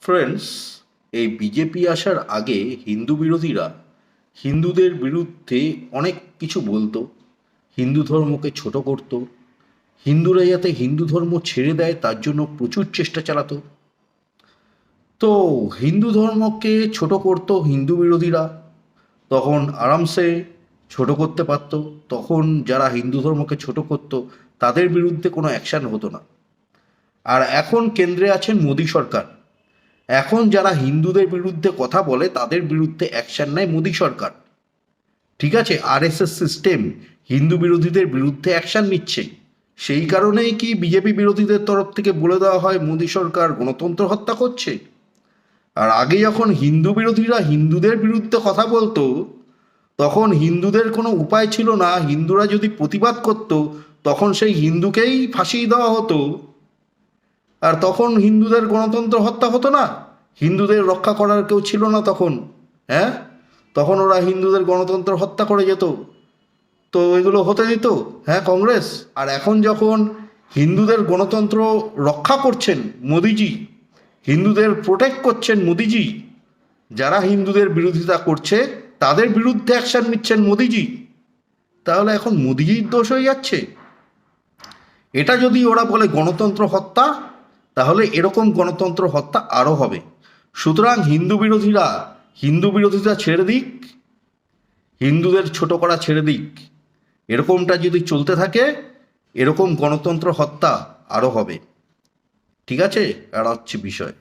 Friends এই BJP আসার আগে হিন্দু বিরোধীরা হিন্দুদের বিরুদ্ধে অনেক কিছু বলতো। হিন্দু ধর্মকে ছোট করতো। হিন্দুরা যাতে হিন্দু ধর্ম ছেড়ে দেয়, তার জন্য প্রচুর চেষ্টা চালাতো। তো হিন্দু ধর্মকে ছোট করতো হিন্দু বিরোধীরা। তখন আরামসে ছোট করতে পারতো। তখন যারা হিন্দু ধর্মকে ছোট করতো, তাদের বিরুদ্ধে কোনো অ্যাকশন হতো না। আর এখন কেন্দ্রে আছেন মোদী সরকার। এখন যারা হিন্দুদের বিরুদ্ধে কথা বলে, তাদের বিরুদ্ধে অ্যাকশন নেয় মোদী সরকার। ঠিক আছে? আরএসএস সিস্টেম হিন্দু বিরোধীদের বিরুদ্ধে অ্যাকশন নিচ্ছে। সেই কারণেই কি বিজেপি বিরোধীদের তরফ থেকে বলে দেওয়া হয়, মোদী সরকার গণতন্ত্র হত্যা করছে? আর আগে যখন হিন্দু বিরোধীরা হিন্দুদের বিরুদ্ধে কথা বলতো, তখন হিন্দুদের কোনো উপায় ছিল না। হিন্দুরা যদি প্রতিবাদ করত, তখন সেই হিন্দুকেই ফাঁসিয়ে দেওয়া হতো। আর তখন হিন্দুদের গণতন্ত্র হত্যা হতো না? হিন্দুদের রক্ষা করার কেউ ছিল না তখন হ্যাঁ? তখন ওরা হিন্দুদের গণতন্ত্র হত্যা করে যেত। তো এগুলো হতে দিত হ্যাঁ কংগ্রেস? আর এখন যখন হিন্দুদের গণতন্ত্র রক্ষা করছেন মোদিজি, হিন্দুদের প্রোটেক্ট করছেন মোদিজি, যারা হিন্দুদের বিরোধিতা করছে, তাদের বিরুদ্ধে অ্যাকশন নিচ্ছেন মোদিজি, তাহলে এখন মোদিজির দোষ হয়ে যাচ্ছে। এটা যদি ওরা বলে গণতন্ত্র হত্যা তাহলে এরকম গণতন্ত্র হত্যা আরও হবে। সুতরাং হিন্দু বিরোধীরা হিন্দু বিরোধীরা ছেড়ে দিক, হিন্দুদের ছোট করা ছেড়ে দিক। এরকমটা যদি চলতে থাকে, এরকম গণতন্ত্র হত্যা আরও হবে। ঠিক আছে? আর হচ্ছে বিষয়।